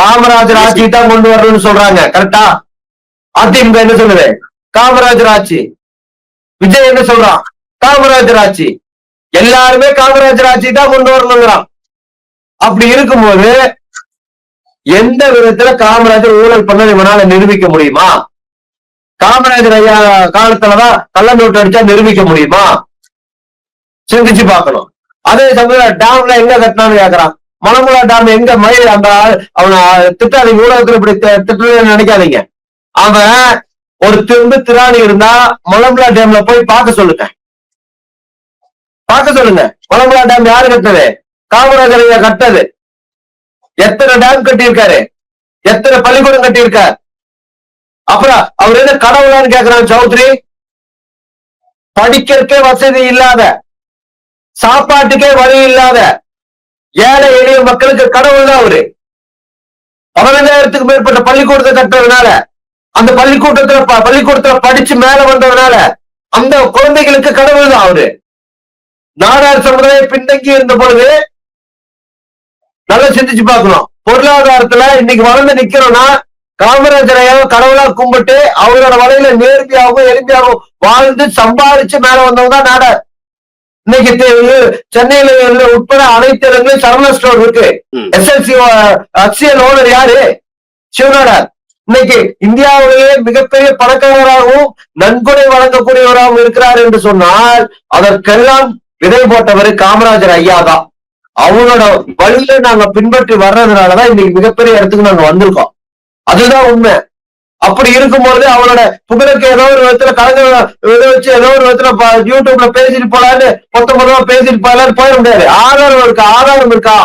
காமராஜர் ஆட்சி தான் கொண்டு வரணும்னு சொல்றாங்க கரெக்டா அதிமுக என்ன சொல்லுது? காமராஜர் ஆட்சி விஜய் என்ன சொல்றான்? காமராஜர் ஆட்சி எல்லாருமே காமராஜர் ஆட்சி தான் கொண்டு வரணுங்கிறான். அப்படி இருக்கும்போது எந்த விதத்துல காமராஜர் ஊழல் பண்ணதை இவனால நிரூபிக்க முடியுமா? காமராஜர் ஐயா காலத்துலதான் கள்ள நோட்டு அடிச்சா நிரூபிக்க முடியுமா? சிந்திச்சு பார்க்கணும். அதே சமயம் டேம்ல எங்க கட்டினான்னு கேக்குறான். மலமுலா டேம் எங்க மயில் அந்த அவனை அவன திட்டாதீங்க. ஊடகத்துல இப்படி திட்டுறதுன்னு நினைக்காதீங்க. அவன் ஒரு திரும்ப திராணி இருந்தா மலமுலா டேம்ல போய் பார்க்க சொல்லுங்க. பார்க்க சொல்லுங்க. மலமுலா டேம் யாரு கட்டது காமராஜர் கட்டது எத்தனை டேம் கட்டியிருக்காரு? எத்தனை பள்ளிக்கூடம் கட்டியிருக்காரு? அப்புறம் அவர் என்ன கடவுளான்னு கேக்குறான் சௌத்ரி? படிக்கிறதுக்கே வசதி இல்லாத சாப்பாட்டுக்கே வழி இல்லாத ஏழை எளிய மக்களுக்கு கடவுள் தான் அவரு. பதினஞ்சாயிரத்துக்கு மேற்பட்ட பள்ளிக்கூடத்தை கட்டுறதுனால அந்த பள்ளிக்கூட்டத்துல ப- பள்ளிக்கூடத்துல படிச்சு மேல வந்ததுனால அந்த குழந்தைகளுக்கு கடவுள் தான் அவரு. நாடார் சமுதாயம் பின்தங்கி இருந்த பொழுது நல்லா சிந்திச்சு பார்க்கணும். பொருளாதாரத்துல இன்னைக்கு வளர்ந்து நிக்கிறோம்னா காமராஜர் கடவுளா கும்பிட்டு அவரோட வலையில நேர்மையாகவும் எளிமையாகவும் வாழ்ந்து சம்பாதிச்சு மேல வந்தவங்க தான் நாடார். இன்னைக்கு சென்னையில உட்பட அனைத்து இடங்களிலும் சரவணா ஸ்டோர் இருக்கு. எஸ்எல்சி அக்சியல் ஓனர் யாரு? சிவநாடார். இன்னைக்கு இந்தியாவிலேயே மிகப்பெரிய பணக்காரராகவும் நன்கொடை வழங்கக்கூடியவராகவும் இருக்கிறார் என்று சொன்னால் அதற்கெல்லாம் விதை போட்டவர் காமராஜர் ஐயா தான். அவங்களோட வழியில நாங்க பின்பற்றி வர்றதுனாலதான் இன்னைக்கு மிகப்பெரிய இடத்துக்கு நாங்க வந்திருக்கோம். அதுதான் உண்மை. அப்படி இருக்கும்பொழுது அவரோட புகழுக்கு ஏதோ ஒரு விதத்துல கலைஞர் இதை வச்சு ஏதோ ஒரு விதத்துல யூடியூப்ல பேசிட்டு போலான்னு மொத்த மொத்தமா பேசிட்டு போலான்னு போயிட முடியாது. ஆதாரம் இருக்கா? ஆதாரம் இருக்கா?